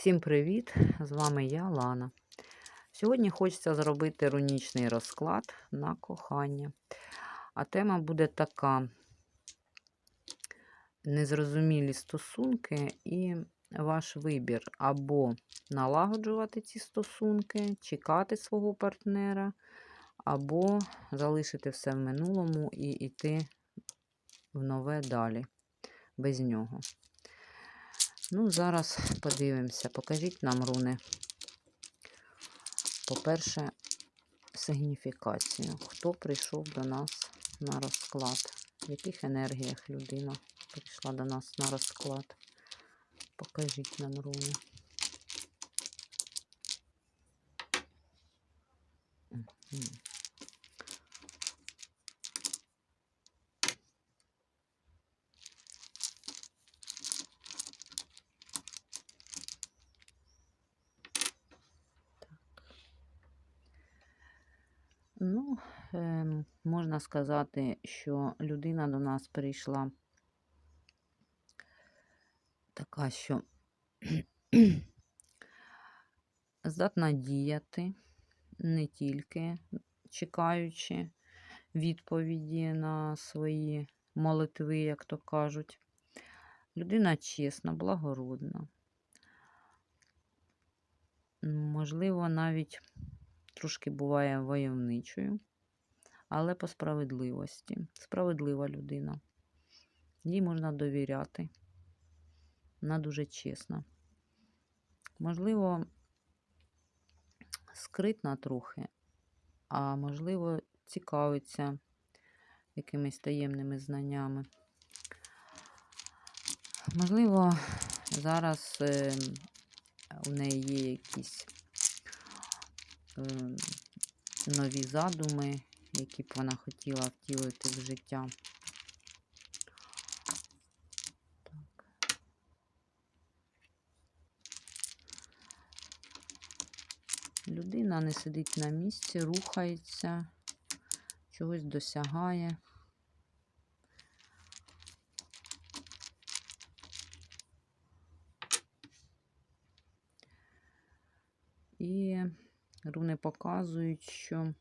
Всім привіт! З вами я, Лана. Сьогодні хочеться зробити рунічний розклад на кохання. А тема буде така: незрозумілі стосунки і ваш вибір або налагоджувати ці стосунки, чекати свого партнера, або залишити все в минулому і йти в нове далі без нього. Ну, зараз подивимося, покажіть нам руни. По-перше, сигніфікацію. Хто прийшов до нас на розклад? В яких енергіях людина прийшла до нас на розклад? Покажіть нам руни. Мгм. Ну, ем, сказати, що людина до нас прийшла така, що здатна діяти, не тільки чекаючи відповіді на свої молитви, як то кажуть. Людина чесна, благородна. Можливо, навіть трошки буває войовничою, але по справедливості. Справедлива людина. Їй можна довіряти. Вона дуже чесна. Можливо, скритна трохи, а можливо, цікавиться якимись таємними знаннями. Можливо, зараз е, у неї є якісь е, нові задуми, які б вона хотіла втілити в життя. Так. Людина не сидить на місці, рухається, чогось досягає. І руни показують, що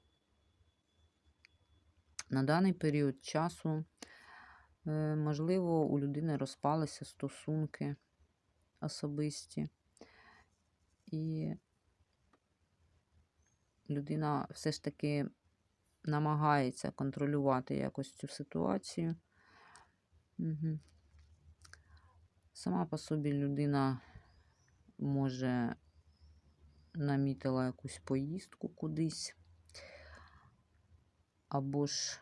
на даний період часу, е, можливо, у людини розпалися стосунки особисті. І людина все ж таки намагається контролювати якось цю ситуацію. Угу. Сама по собі людина може намітила якусь поїздку кудись, або ж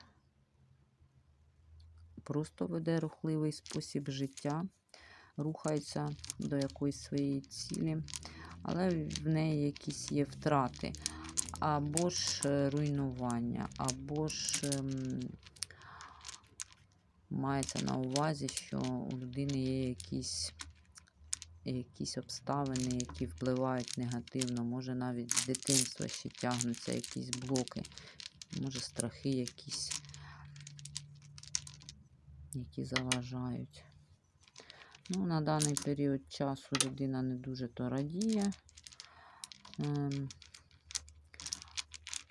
просто веде рухливий спосіб життя, рухається до якоїсь своєї цілі, але в неї якісь є втрати, або ж е, руйнування, або ж ем, мається на увазі, що у людини є якісь якісь обставини, які впливають негативно, може навіть з дитинства ще тягнуться якісь блоки, може страхи якісь, які заважають. Ну, На даний період часу людина не дуже то радіє, ем,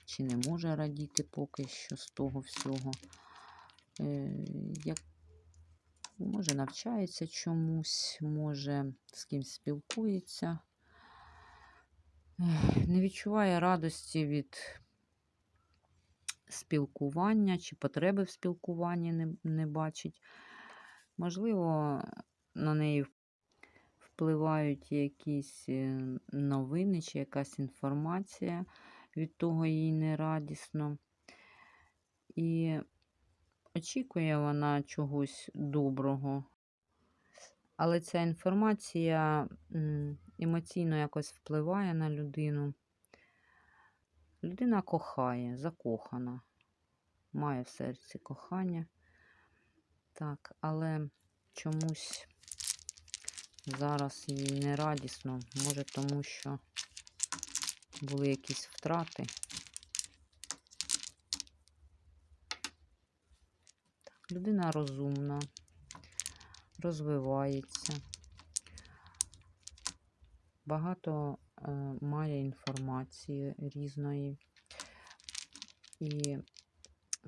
чи не може радіти поки що з того всього. Е, як Може, навчається чомусь, може, з кимось спілкується. Не відчуває радості від спілкування чи потреби в спілкуванні не, не бачить. Можливо, на неї впливають якісь е, новини чи якась інформація, від того їй не радісно. І Очікує вона чогось доброго, але ця інформація емоційно якось впливає на людину. Людина кохає, закохана, має в серці кохання. Так, але чомусь зараз їй не радісно, може, тому що були якісь втрати. Людина розумна, розвивається. багато має інформації різної. І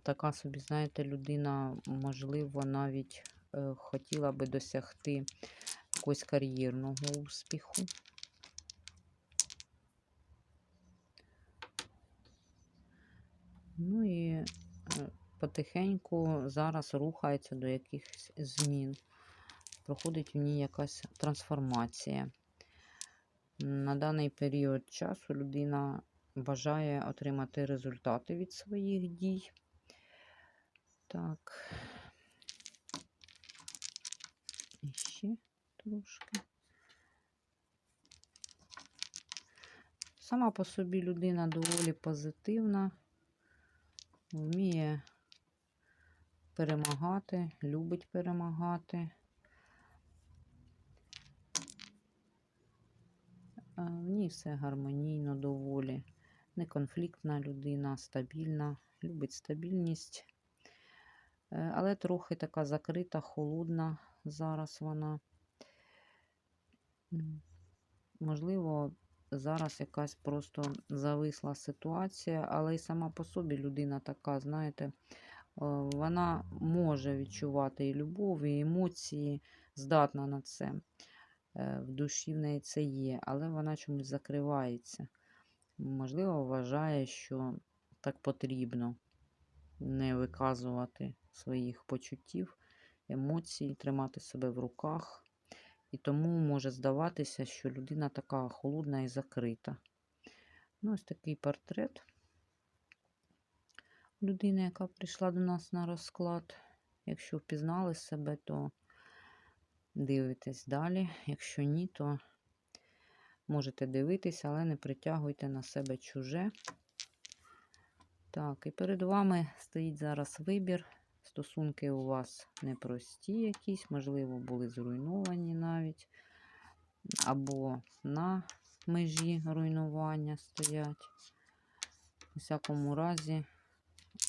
така собі, знаєте, людина, можливо, навіть е, хотіла би досягти якогось кар'єрного успіху. Ну і е, потихеньку зараз рухається до якихось змін. Проходить в ній якась трансформація. На даний період часу людина бажає отримати результати від своїх дій. Так. І ще трошки. Сама по собі людина доволі позитивна, вміє перемагати, любить перемагати. Ній все гармонійно доволі. Неконфліктна людина, стабільна, любить стабільність. Е, Але трохи така закрита, холодна зараз вона. Можливо, зараз якась просто зависла ситуація, але й сама по собі людина така, знаєте, е, вона може відчувати і любов, і емоції, здатна на це. Е, В душі в неї це є, але вона чомусь закривається. Можливо, вважає, що так потрібно не виказувати своїх почуттів, емоцій, тримати себе в руках. І тому може здаватися, що людина така холодна і закрита. Ну, ось такий портрет людини, яка прийшла до нас на розклад. Якщо впізнали себе, то дивитесь далі. Якщо ні, то можете дивитися, але не притягуйте на себе чуже. Так, і перед вами стоїть зараз вибір. Стосунки у вас непрості якісь, можливо, були зруйновані навіть, або на межі руйнування стоять. У всякому разі,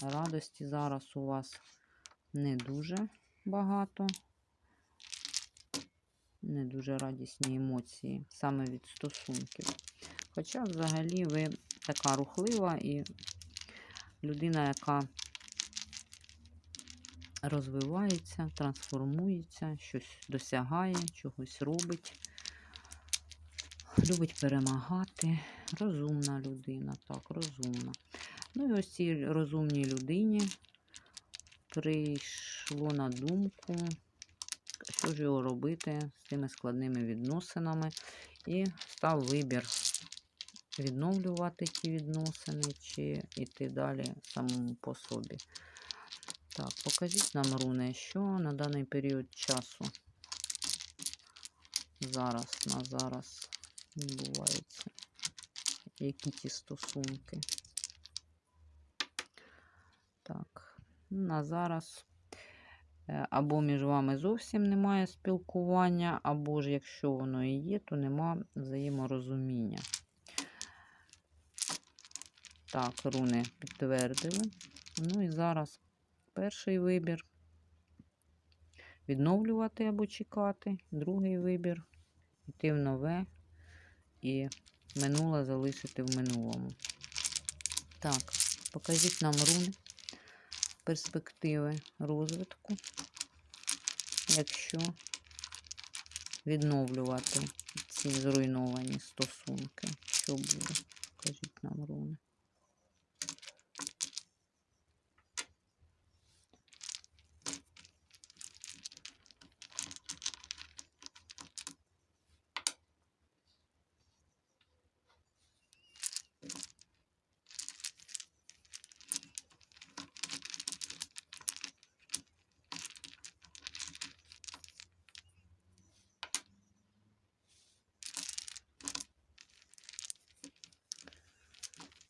радості зараз у вас не дуже багато, не дуже радісні емоції саме від стосунків. Хоча, взагалі, ви така рухлива і людина, яка розвивається, трансформується, щось досягає, чогось робить, любить перемагати. Розумна людина, так, розумна. Ну і ось цій розумній людині прийшло на думку, що ж його робити з цими складними відносинами, і став вибір відновлювати ті відносини, чи йти далі самому по собі. Так, покажіть нам, руни, що на даний період часу зараз, на зараз відбувається. Які ті стосунки? Так, на зараз або між вами зовсім немає спілкування, або ж якщо воно і є, то нема взаєморозуміння. Так, руни підтвердили. Ну і зараз перший вибір. Відновлювати або чекати. Другий вибір. Йти в нове і минуле залишити в минулому. Так, покажіть нам руни, перспективи розвитку, якщо відновлювати ці зруйновані стосунки. Що буде? Покажіть нам руни.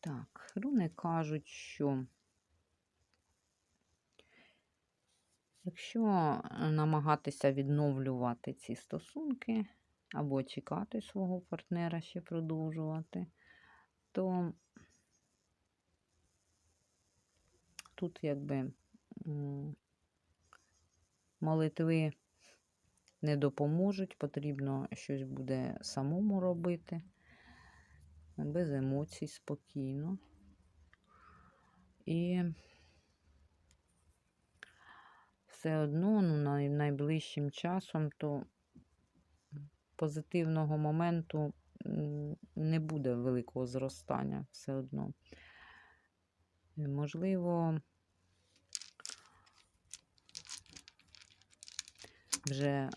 Так, руни кажуть, що якщо намагатися відновлювати ці стосунки або чекати свого партнера ще продовжувати, то тут якби молитви не допоможуть, потрібно щось буде самому робити. Без емоцій, спокійно. І все одно ну, найближчим часом то позитивного моменту не буде великого зростання все одно. Е, Можливо, вже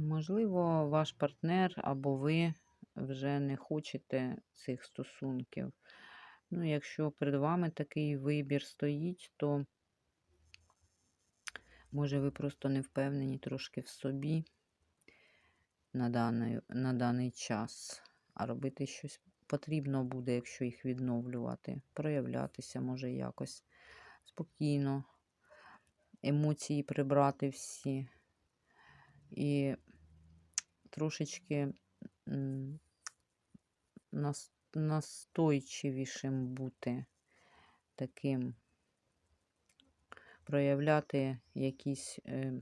Можливо, ваш партнер або ви вже не хочете цих стосунків. Ну, якщо перед вами такий вибір стоїть, то може ви просто не впевнені трошки в собі на даний, на даний час. А робити щось потрібно буде, якщо їх відновлювати, проявлятися може якось спокійно, емоції прибрати всі. І трошечки настойчивішим бути таким, проявляти якісь, е,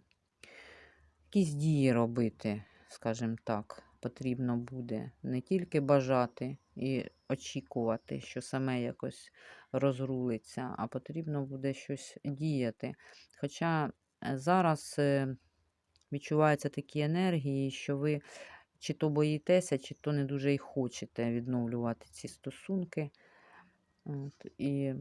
якісь дії робити, скажімо так, потрібно буде. Не тільки бажати і очікувати, що саме якось розрулиться, а потрібно буде щось діяти. Хоча е, зараз е, відчуваються такі енергії, що ви чи то боїтеся, чи то не дуже і хочете відновлювати ці стосунки. От, і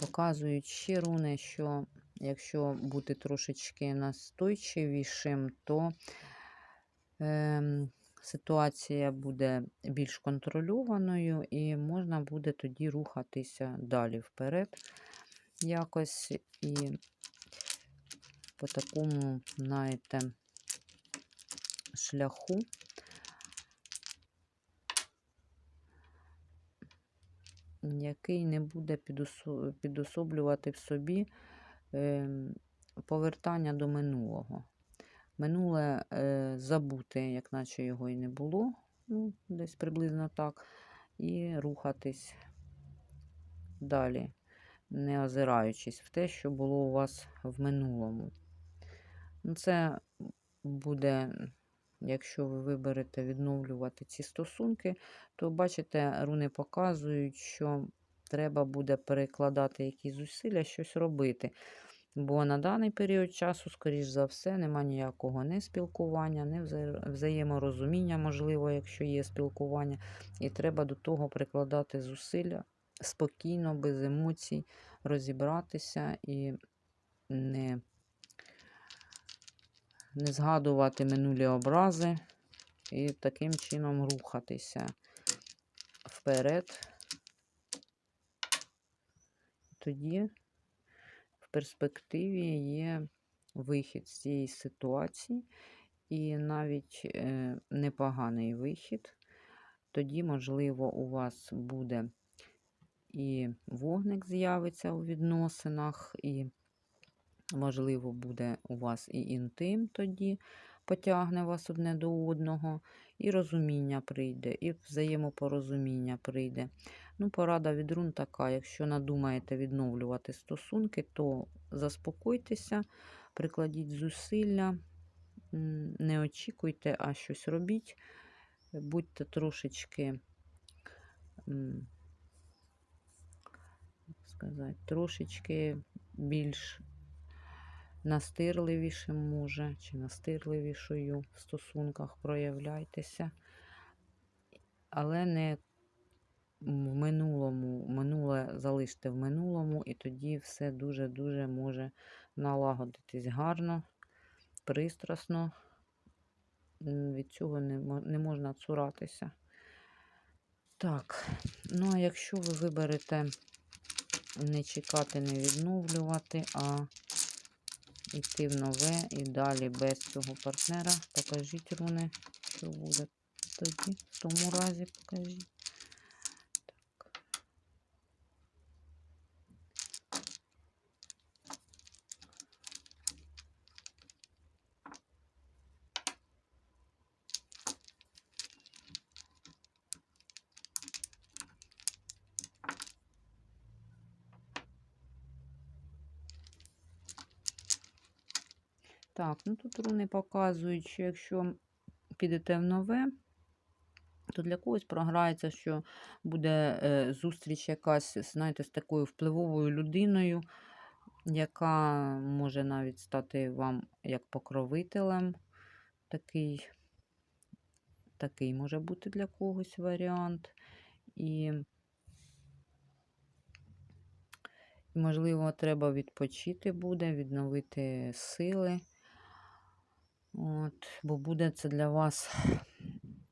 показують ще руни, що якщо бути трошечки настойчивішим, то ем, ситуація буде більш контрольованою і можна буде тоді рухатися далі вперед якось і по такому, знаєте, шляху. який не буде підособлювати в собі ем, повертання до минулого. Минуле е, забути, як наче його і не було, ну, десь приблизно так, і рухатись далі, не озираючись в те, що було у вас в минулому. Ну, Це буде, якщо ви виберете відновлювати ці стосунки, то бачите, руни показують, що треба буде перекладати якісь зусилля, щось робити. Бо на даний період часу, скоріш за все, нема ніякого не спілкування, не взаєморозуміння, можливо, якщо є спілкування. І треба до того прикладати зусилля спокійно, без емоцій, розібратися і не, не згадувати минулі образи і таким чином рухатися вперед. Тоді в перспективі є вихід з цієї ситуації, і навіть е, непоганий вихід. Тоді, можливо, у вас буде і вогник з'явиться у відносинах, і, можливо, буде у вас і інтим тоді потягне вас одне до одного, і розуміння прийде, і взаємопорозуміння прийде. Ну, порада від рун така: якщо надумаєте відновлювати стосунки, то заспокойтеся, прикладіть зусилля, не очікуйте, а щось робіть. Будьте трошечки, сказати, трошечки більш настирливішим, може, чи настирливішою в стосунках проявляйтеся, але не в минулому, минуле залиште в минулому, і тоді все дуже-дуже може налагодитись гарно, пристрасно. Від цього не, можна цуратися. Так, ну а якщо ви виберете не чекати, не відновлювати, а йти в нове і далі без цього партнера, покажіть руни, що буде тоді, в тому разі покажіть. Так, ну тут руни показують, що якщо підете в нове, то для когось програється, що буде е, зустріч якась, знаєте, з такою впливовою людиною, яка може навіть стати вам як покровителем. Такий, такий може бути для когось варіант. І, можливо, треба відпочити буде, відновити сили. От, бо буде це для вас,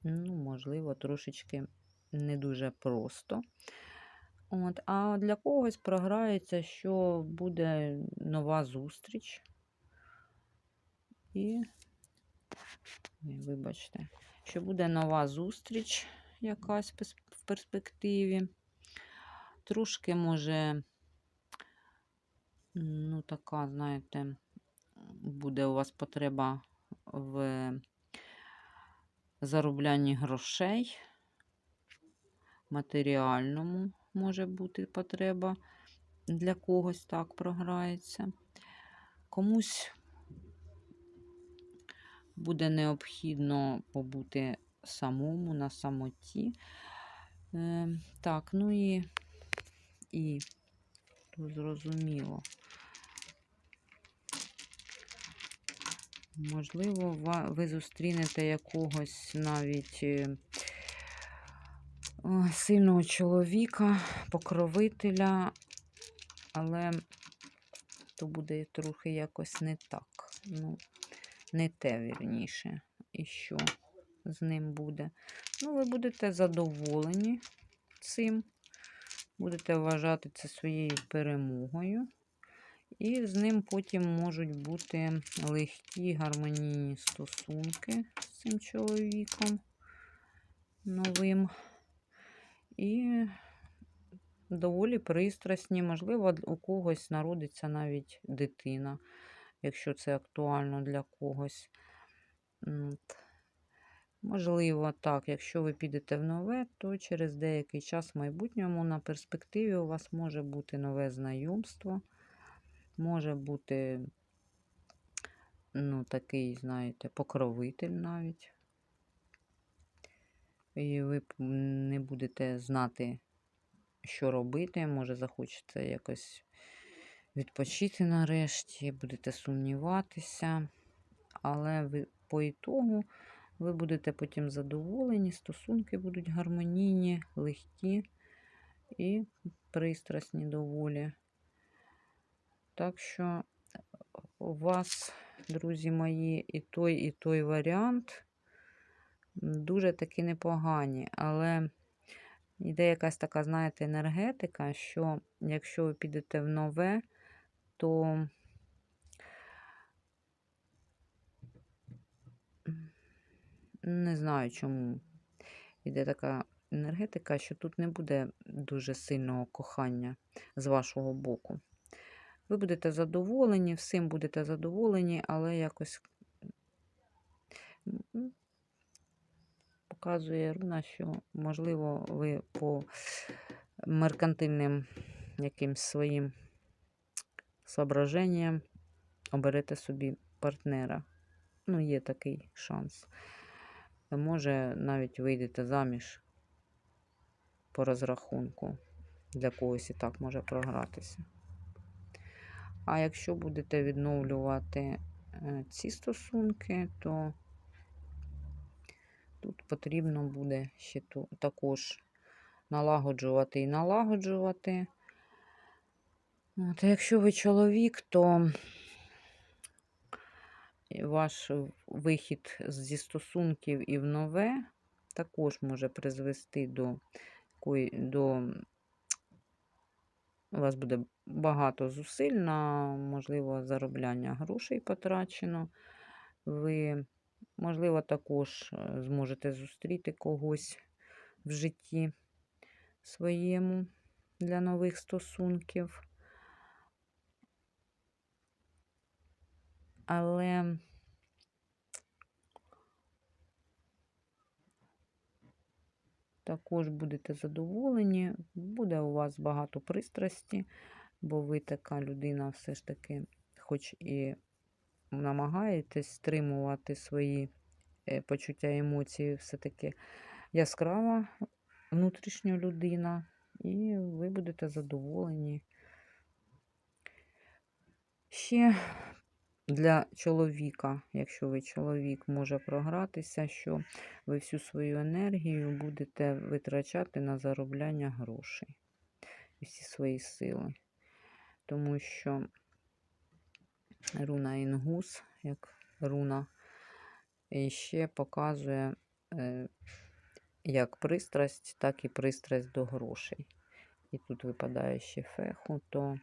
ну, можливо, трошечки не дуже просто. От, а для когось програється, що буде нова зустріч. І, вибачте, що буде нова зустріч якась в перспективі. Трошки може, ну, така, знаєте, буде у вас потреба в зароблянні грошей, матеріальному може бути потреба для когось так програється. Комусь буде необхідно побути самому на самоті. Е, так, ну і, і зрозуміло. Можливо, ви зустрінете якогось навіть е, сильного чоловіка, покровителя, але то буде трохи якось не так. Ну, не те вірніше. І що з ним буде? Ну, ви будете задоволені цим, будете вважати це своєю перемогою. І з ним потім можуть бути легкі гармонійні стосунки з цим чоловіком новим. І доволі пристрасні. Можливо, у когось народиться навіть дитина, якщо це актуально для когось. Можливо, так, якщо ви підете в нове, то через деякий час в майбутньому на перспективі у вас може бути нове знайомство може бути, ну, такий, знаєте, покровитель навіть. І ви не будете знати, що робити. Може, захочеться якось відпочити нарешті, будете сумніватися. Але ви по ітогу ви будете потім задоволені, стосунки будуть гармонійні, легкі і пристрасні доволі. Так що у вас, друзі мої, і той, і той варіант дуже таки непогані. Але йде якась така, знаєте, енергетика, що якщо ви підете в нове, то не знаю чому. Йде така енергетика, що тут не буде дуже сильного кохання з вашого боку. Ви будете задоволені, всім будете задоволені, але якось показує руна, що, можливо, ви по меркантильним якимсь своїм соображенням оберете собі партнера. Ну, є такий шанс. Може, навіть вийдете заміж по розрахунку. Для когось і так може програтися. А якщо будете відновлювати е, ці стосунки, то тут потрібно буде ще також налагоджувати і налагоджувати. От, а якщо ви чоловік, то ваш вихід зі стосунків і в нове також може призвести до, до у вас буде багато зусиль на, можливо, заробляння грошей потрачено. Ви, можливо, також е, зможете зустріти когось в житті своєму для нових стосунків. Але також будете задоволені, буде у вас багато пристрасті, бо ви така людина все ж таки, хоч і намагаєтесь стримувати свої е, почуття емоції, все-таки яскрава внутрішня людина, і ви будете задоволені. Ще для чоловіка, якщо ви чоловік, може програтися, що ви всю свою енергію будете витрачати на заробляння грошей і всі свої сили. Тому що руна Інгус, як руна, ще показує е, як пристрасть, так і пристрасть до грошей. І тут випадає ще феху, то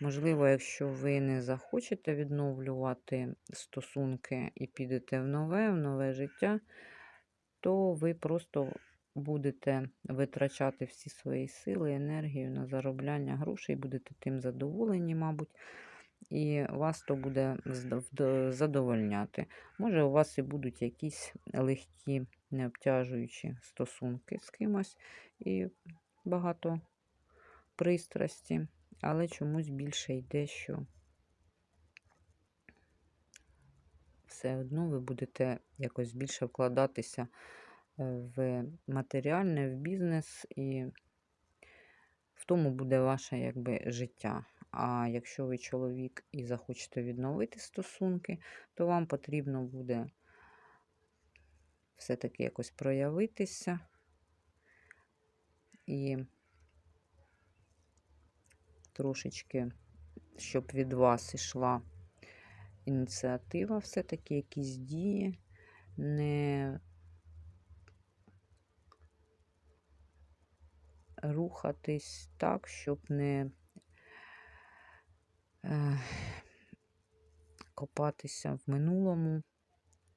Можливо, якщо ви не захочете відновлювати стосунки і підете в нове, в нове життя, то ви просто будете витрачати всі свої сили, енергію на заробляння грошей, будете тим задоволені, мабуть, і вас то буде задовольняти. Може, у вас і будуть якісь легкі, необтяжуючі стосунки з кимось і багато пристрасті але чомусь більше йде, що все одно ви будете якось більше вкладатися е, в матеріальне, в бізнес, і в тому буде ваше якби, життя. А якщо ви чоловік і захочете відновити стосунки, то вам потрібно буде все-таки якось проявитися. І трошечки, щоб від вас йшла ініціатива, все-таки якісь дії, не рухатись так, щоб не е, копатися в минулому,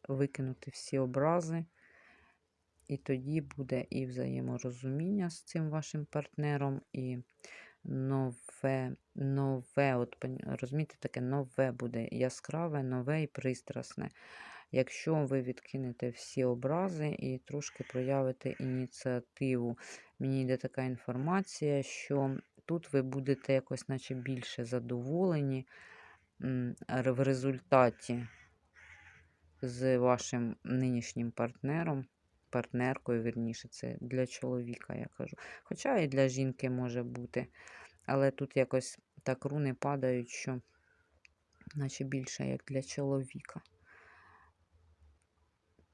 викинути всі образи. І тоді буде і взаєморозуміння з цим вашим партнером, і нове, нове, от, розумієте, таке нове буде яскраве, нове і пристрасне. Якщо ви відкинете всі образи і трошки проявите ініціативу, мені йде така інформація, що тут ви будете якось наче більше задоволені в результаті з вашим нинішнім партнером, партнеркою, верніше, це для чоловіка, я кажу. Хоча і для жінки може бути. Але тут якось так руни падають, що наче більше, як для чоловіка.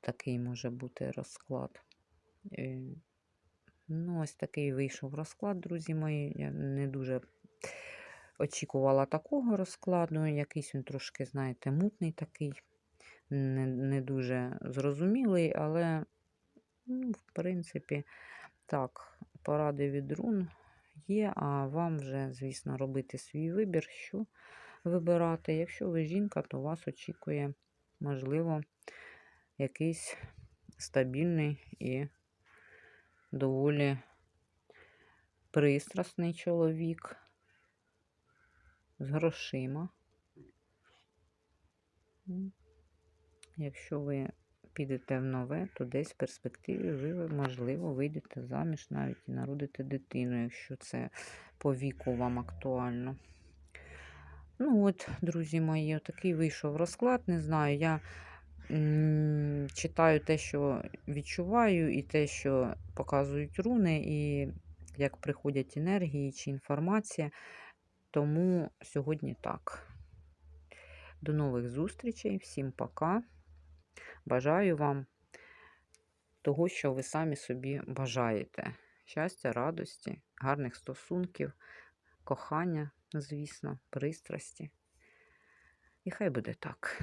Такий може бути розклад. Е, ну, ось такий вийшов розклад, друзі мої. Я не дуже очікувала такого розкладу. Якийсь він трошки, знаєте, мутний такий, не не дуже зрозумілий, але, ну, в принципі, так, поради від рун є, а вам вже, звісно, робити свій вибір, що вибирати. Якщо ви жінка, то вас очікує, можливо, якийсь стабільний і доволі пристрасний чоловік з грошима. Якщо ви підете в нове, то десь в перспективі ви, можливо, вийдете заміж навіть і народите дитину, якщо це по віку вам актуально. Ну, от, друзі мої, такий вийшов розклад. Не знаю, я читаю те, що відчуваю, і те, що показують руни, і як приходять енергії чи інформація. Тому сьогодні так. До нових зустрічей, всім пока. Бажаю вам того, що ви самі собі бажаєте. Щастя, радості, гарних стосунків, кохання, звісно, пристрасті. І хай буде так.